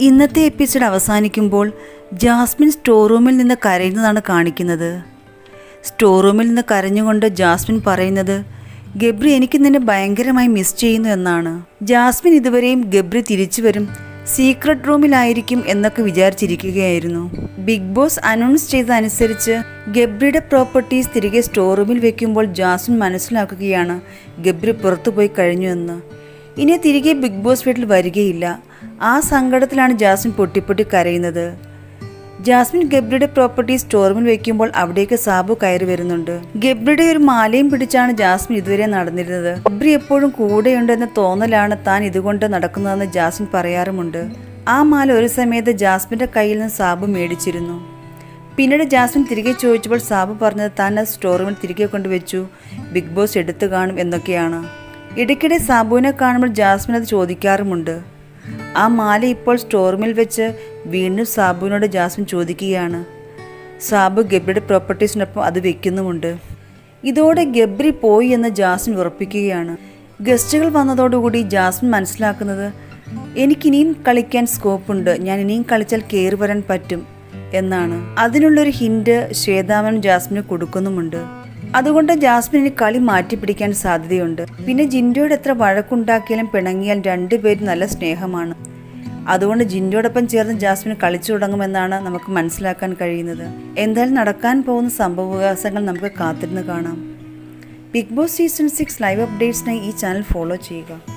ഇന്നത്തെ എപ്പിസോഡ് അവസാനിക്കുമ്പോൾ Jasmine store റൂമിൽ നിന്ന് കരയുന്നതാണ് കാണിക്കുന്നത്. സ്റ്റോർ റൂമിൽ നിന്ന് കരഞ്ഞുകൊണ്ട് ജാസ്മിൻ പറയുന്നത് ഗബ്രി എനിക്ക് നിന്നെ ഭയങ്കരമായി മിസ് ചെയ്യുന്നു എന്നാണ്. ജാസ്മിൻ ഇതുവരെയും ഗബ്രി തിരിച്ചു വരും സീക്രട്ട് റൂമിലായിരിക്കും എന്നൊക്കെ വിചാരിച്ചിരിക്കുകയായിരുന്നു. ബിഗ് ബോസ് അനൗൺസ് ചെയ്തതനുസരിച്ച് ഗബ്രിയുടെ പ്രോപ്പർട്ടീസ് തിരികെ സ്റ്റോർ റൂമിൽ വെക്കുമ്പോൾ ജാസ്മിൻ മനസ്സിലാക്കുകയാണ് ഗബ്രി പുറത്തുപോയി കഴിഞ്ഞു എന്ന്. ഇനി തിരികെ ബിഗ് ബോസ് വീട്ടിൽ വരികയില്ല. ആ സങ്കടത്തിലാണ് ജാസ്മിൻ പൊട്ടിപ്പൊട്ടി കരയുന്നത്. ജാസ്മിൻ ഗബ്രിയുടെ പ്രോപ്പർട്ടി സ്റ്റോറൂമിൽ വയ്ക്കുമ്പോൾ അവിടേക്ക് സാബു കയറി വരുന്നുണ്ട്. ഗബ്രിയുടെ ഒരു മാലയും പിടിച്ചാണ് ജാസ്മിൻ ഇതുവരെ നടന്നിരുന്നത്. ഗബ്രി എപ്പോഴും കൂടെയുണ്ടെന്ന തോന്നലാണ് താൻ ഇതുകൊണ്ട് നടക്കുന്നതെന്ന് ജാസ്മിൻ പറയാറുമുണ്ട്. ആ മാല ഒരു സമയത്ത് ജാസ്മിന്റെ കയ്യിൽ നിന്ന് സാബു മേടിച്ചിരുന്നു. പിന്നീട് ജാസ്മിൻ തിരികെ ചോദിച്ചപ്പോൾ സാബു പറഞ്ഞത് താൻ ആ സ്റ്റോർ റൂമിൽ തിരികെ കൊണ്ടുവച്ചു. ബിഗ് ബോസ് എടുത്തു കാണും എന്നൊക്കെയാണ്. ഇടയ്ക്കിടെ സാബുവിനെ കാണുമ്പോൾ ജാസ്മിൻ അത് ചോദിക്കാറുമുണ്ട്. ആ മാല ഇപ്പോൾ സ്റ്റോർമിൽ വെച്ച് വീണ്ടും സാബുവിനോട് ജാസ്മിൻ ചോദിക്കുകയാണ്. സാബു ഗബ്രിയുടെ പ്രോപ്പർട്ടീസിനൊപ്പം അത് വെക്കുന്നുമുണ്ട്. ഇതോടെ ഗബ്രി പോയി എന്ന് ജാസ്മിൻ ഉറപ്പിക്കുകയാണ്. ഗസ്റ്റുകൾ വന്നതോടുകൂടി ജാസ്മിൻ മനസ്സിലാക്കുന്നത് എനിക്കിനിയും കളിക്കാൻ സ്കോപ്പുണ്ട്. ഞാൻ ഇനിയും കളിച്ചാൽ കയറി വരാൻ പറ്റും എന്നാണ്. അതിനുള്ളൊരു ഹിന്റ് ശ്വേതാമൻ ജാസ്മിന് കൊടുക്കുന്നുമുണ്ട്. അതുകൊണ്ട് ജാസ്മിനെ കളി മാറ്റിപ്പിടിക്കാൻ സാധ്യതയുണ്ട്. പിന്നെ ജിൻഡോയുടെ എത്ര വഴക്കുണ്ടാക്കിയാലും പിണങ്ങിയാൽ രണ്ടുപേരും നല്ല സ്നേഹമാണ്. അതുകൊണ്ട് ജിൻഡോടൊപ്പം ചേർന്ന് ജാസ്മിൻ കളിച്ചു തുടങ്ങുമെന്നാണ് നമുക്ക് മനസ്സിലാക്കാൻ കഴിയുന്നത്. എന്തായാലും നടക്കാൻ പോകുന്ന സംഭവവികാസങ്ങൾ നമുക്ക് കാത്തിരുന്ന് കാണാം. Bigg Boss season six live അപ്ഡേറ്റ്സിനായി ഈ ചാനൽ ഫോളോ ചെയ്യുക.